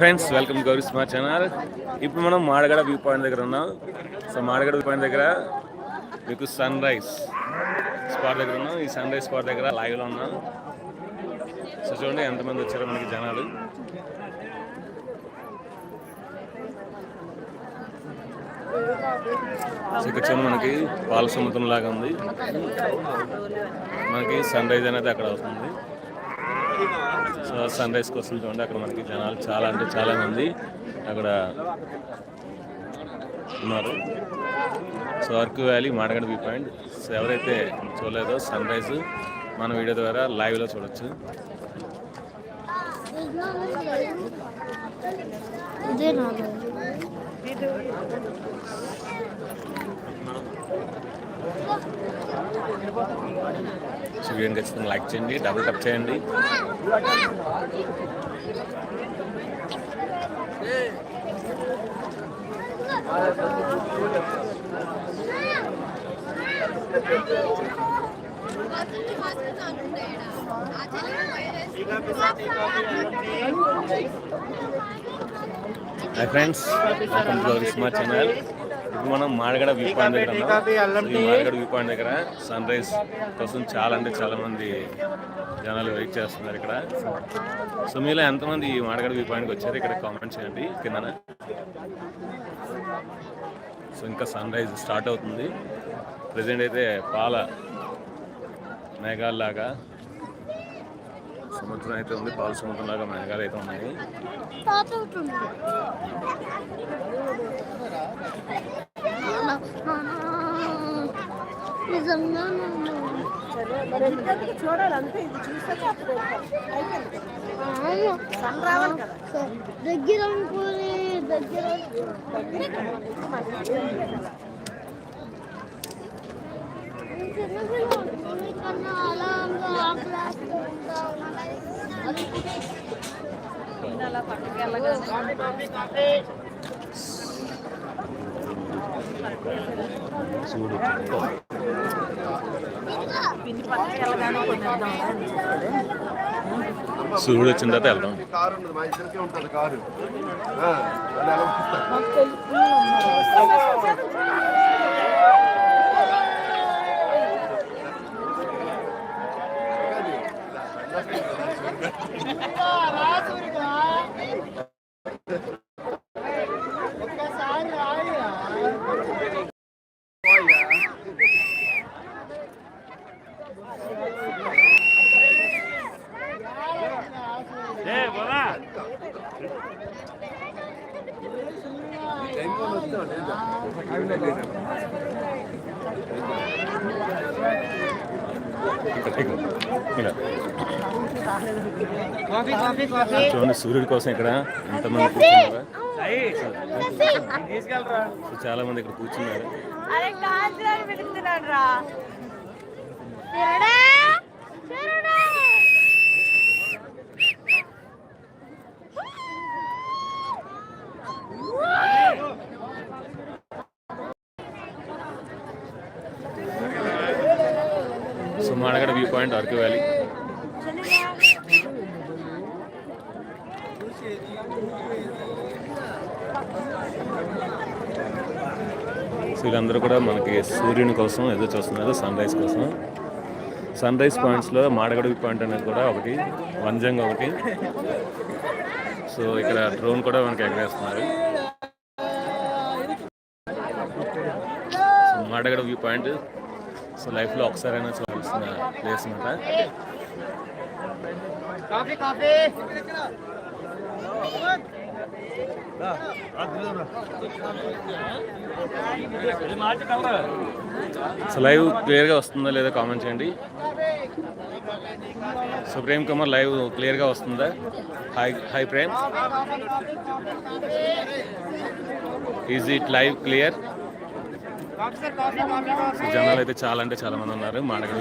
Friends welcome Gauri smart channel ఇప్పుడు మనం Madagada view point దగ్గర ఉన్నాం. సో మాడగడ వ్యూ పాయింట్ దగ్గర మీకు సన్ రైజ్ స్పాట్ దగ్గర ఉన్నాం. ఈ సన్ రైజ్ స్పాట్ దగ్గర లైవ్లో ఉన్నాం. సో చూడండి ఎంతమంది వచ్చారో మనకి జనాలు. సో మనకి పాల సముద్రం లాగా ఉంది. మనకి సన్ రైజ్ అనేది అక్కడ అవుతుంది. సో సన్ రైజ్ కోసం చూడండి అక్కడ మనకి జనాలు చాలా అంటే చాలా మంది అక్కడ ఉన్నారు. So Araku valley Madagada view point. So ఎవరైతే చూడలేదో సన్ రైజ్ మన వీడియో ద్వారా లైవ్లో చూడొచ్చు. ఇదే సో వీడియోని ఖచ్చితంగా లైక్ చేయండి డబుల్ టప్ చేయండి Hi friends welcome to smart channel ఇప్పుడు మనం మాడగడ వ్యూ పాయింట్ దగ్గర మాడగడ వ్యూ పాయింట్ దగ్గర సన్ రైజ్ కోసం చాలా అంటే చాలా మంది జనాలు వెయిట్ చేస్తున్నారు ఇక్కడ. సో మీలో ఎంతమంది ఈ మాడగడ వ్యూ పాయింట్కి వచ్చారు? ఇక్కడ కామెంట్ చేయండి. కిందన. సో ఇంకా సన్ రైజ్ స్టార్ట్ అవుతుంది. ప్రజెంట్ అయితే పాల మేఘాల్లాగా సముద్రం అయితే ఉంది పాల సముద్రం లాగా మేఘాలు అయితే ఉన్నాయి. దగ్గర దగ్గర చూడు సూర్యుడు వచ్చిన తర్వాత వెళ్దాం. కారు ఉన్నది మా ఇద్దరికే ఉంటుంది కారు. ராசூரி చూడండి సూర్యుడి కోసం ఇక్కడ ఎంతమంది కూర్చున్నారా. సో చాలా మంది ఇక్కడ కూర్చున్నారు. అరే కాంచనాలు so Madagada view point Araku valley వీళ్ళందరూ కూడా మనకి సూర్యుని కోసం ఎదురు చూస్తున్నారు సన్ రైజ్ కోసం. సన్ రైజ్ పాయింట్స్లో మాడగడ వ్యూ పాయింట్ అనేది కూడా ఒకటి వంజంగ్ ఒకటి. సో ఇక్కడ డ్రోన్ కూడా మనకి ఎగరేస్తున్నారు. So Madagada view point so లైఫ్లో ఒకసారైనా చూడాల్సిన ప్లేస్ అనమాట సో లైవ్ క్లియర్గా వస్తుందా లేదా కామెంట్ చేయండి. సో ప్రేమ్ కుమార్ లైవ్ క్లియర్గా వస్తుందా? Hi hi Prem. Is it live clear జనాలు అయితే చాలా అంటే చాలా మంది ఉన్నారు. మాడగడ